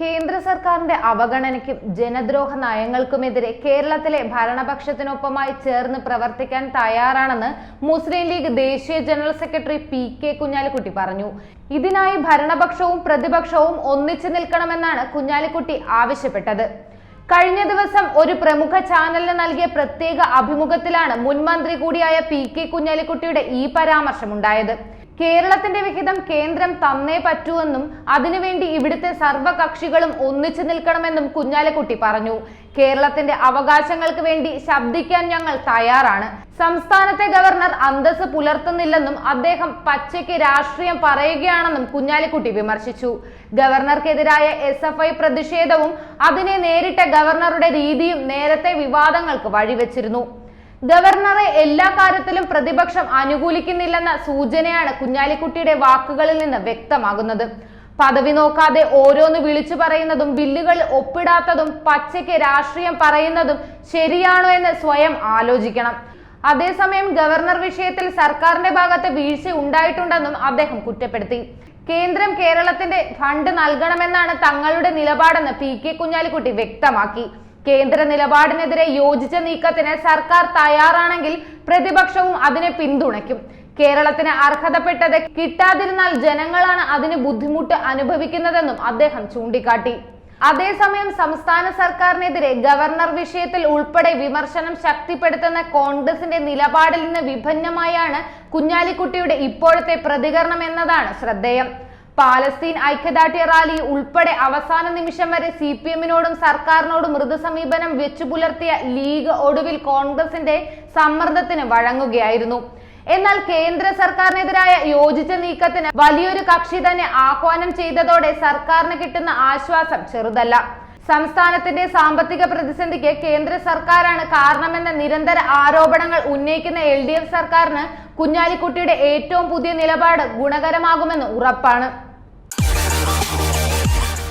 കേന്ദ്ര സർക്കാരിന്റെ അവഗണനയ്ക്കും ജനദ്രോഹ നയങ്ങൾക്കുമെതിരെ കേരളത്തിലെ ഭരണപക്ഷത്തിനൊപ്പമായി ചേർന്ന് പ്രവർത്തിക്കാൻ തയ്യാറാണെന്ന് മുസ്ലിം ലീഗ് ദേശീയ general secretary P K Kunhalikutty പറഞ്ഞു. ഇതിനായി ഭരണപക്ഷവും പ്രതിപക്ഷവും ഒന്നിച്ചു നിൽക്കണമെന്നാണ് കുഞ്ഞാലിക്കുട്ടി ആവശ്യപ്പെട്ടത്. കഴിഞ്ഞ ദിവസം ഒരു പ്രമുഖ ചാനലിന് നൽകിയ പ്രത്യേക അഭിമുഖത്തിലാണ് മുൻ മന്ത്രി കൂടിയായ പി കെ കുഞ്ഞാലിക്കുട്ടിയുടെ ഈ പരാമർശമുണ്ടായത്. കേരളത്തിന്റെ വിഹിതം കേന്ദ്രം തന്നേ പറ്റൂവെന്നും അതിനുവേണ്ടി ഇവിടുത്തെ സർവകക്ഷികളും ഒന്നിച്ചു നിൽക്കണമെന്നും കുഞ്ഞാലിക്കുട്ടി പറഞ്ഞു. കേരളത്തിന്റെ അവകാശങ്ങൾക്ക് വേണ്ടി ശബ്ദിക്കാൻ ഞങ്ങൾ തയ്യാറാണ്. സംസ്ഥാനത്തെ ഗവർണർ അന്തസ് പുലർത്തുന്നില്ലെന്നും അദ്ദേഹം പച്ചയ്ക്ക് രാഷ്ട്രീയം പറയുകയാണെന്നും കുഞ്ഞാലിക്കുട്ടി വിമർശിച്ചു. ഗവർണർക്കെതിരായ എസ് എഫ് ഐ പ്രതിഷേധവും അതിനെ നേരിട്ട ഗവർണറുടെ രീതിയും നേരത്തെ വിവാദങ്ങൾക്ക് വഴിവെച്ചിരുന്നു. ഗവർണറെ എല്ലാ കാര്യത്തിലും പ്രതിപക്ഷം അനുകൂലിക്കുന്നില്ലെന്ന സൂചനയാണ് കുഞ്ഞാലിക്കുട്ടിയുടെ വാക്കുകളിൽ നിന്ന് വ്യക്തമാകുന്നത്. പദവി നോക്കാതെ ഓരോന്ന് വിളിച്ചു പറയുന്നതും ബില്ലുകൾ ഒപ്പിടാത്തതും പച്ചയ്ക്ക് രാഷ്ട്രീയം പറയുന്നതും ശരിയാണോ എന്ന് സ്വയം ആലോചിക്കണം. അതേസമയം ഗവർണർ വിഷയത്തിൽ സർക്കാരിന്റെ ഭാഗത്ത് വീഴ്ച ഉണ്ടായിട്ടുണ്ടെന്നും അദ്ദേഹം കുറ്റപ്പെടുത്തി. കേന്ദ്രം കേരളത്തിന്റെ ഫണ്ട് നൽകണമെന്നാണ് തങ്ങളുടെ നിലപാടെന്ന് പി കെ കുഞ്ഞാലിക്കുട്ടി വ്യക്തമാക്കി. കേന്ദ്ര നിലപാടിനെതിരെ യോജിച്ച നീക്കത്തിന് സർക്കാർ തയ്യാറാണെങ്കിൽ പ്രതിപക്ഷവും അതിനെ പിന്തുണയ്ക്കും. കേരളത്തിന് അർഹതപ്പെട്ടത് കിട്ടാതിരുന്നാൽ ജനങ്ങളാണ് അതിന് ബുദ്ധിമുട്ട് അനുഭവിക്കുന്നതെന്നും അദ്ദേഹം ചൂണ്ടിക്കാട്ടി. അതേസമയം സംസ്ഥാന സർക്കാരിനെതിരെ ഗവർണർ വിഷയത്തിൽ ഉൾപ്പെടെ വിമർശനം ശക്തിപ്പെടുത്തുന്ന കോൺഗ്രസിന്റെ നിലപാടിൽ നിന്ന് വിഭിന്നമായാണ് കുഞ്ഞാലിക്കുട്ടിയുടെ ഇപ്പോഴത്തെ പ്രതികരണം എന്നതാണ് ശ്രദ്ധേയം. പാലസ്തീൻ ഐക്യദാർഢ്യ റാലി ഉൾപ്പെടെ അവസാന നിമിഷം വരെ സി പി എമ്മിനോടും സർക്കാരിനോടും മൃദു സമീപനം വെച്ചു പുലർത്തിയ ലീഗ് ഒടുവിൽ കോൺഗ്രസിന്റെ സമ്മർദ്ദത്തിന് വഴങ്ങുകയായിരുന്നു. എന്നാൽ കേന്ദ്ര സർക്കാരിനെതിരായ യോജിച്ച നീക്കത്തിന് വലിയൊരു കക്ഷി തന്നെ ആഹ്വാനം ചെയ്തതോടെ സർക്കാരിന് കിട്ടുന്ന ആശ്വാസം ചെറുതല്ല. സംസ്ഥാനത്തിന്റെ സാമ്പത്തിക പ്രതിസന്ധിക്ക് കേന്ദ്ര സർക്കാരാണ് കാരണമെന്ന നിരന്തര ആരോപണങ്ങൾ ഉന്നയിക്കുന്ന എൽ ഡി എഫ് സർക്കാരിന് കുഞ്ഞാലിക്കുട്ടിയുടെ ഏറ്റവും പുതിയ നിലപാട് ഗുണകരമാകുമെന്ന് ഉറപ്പാണ്.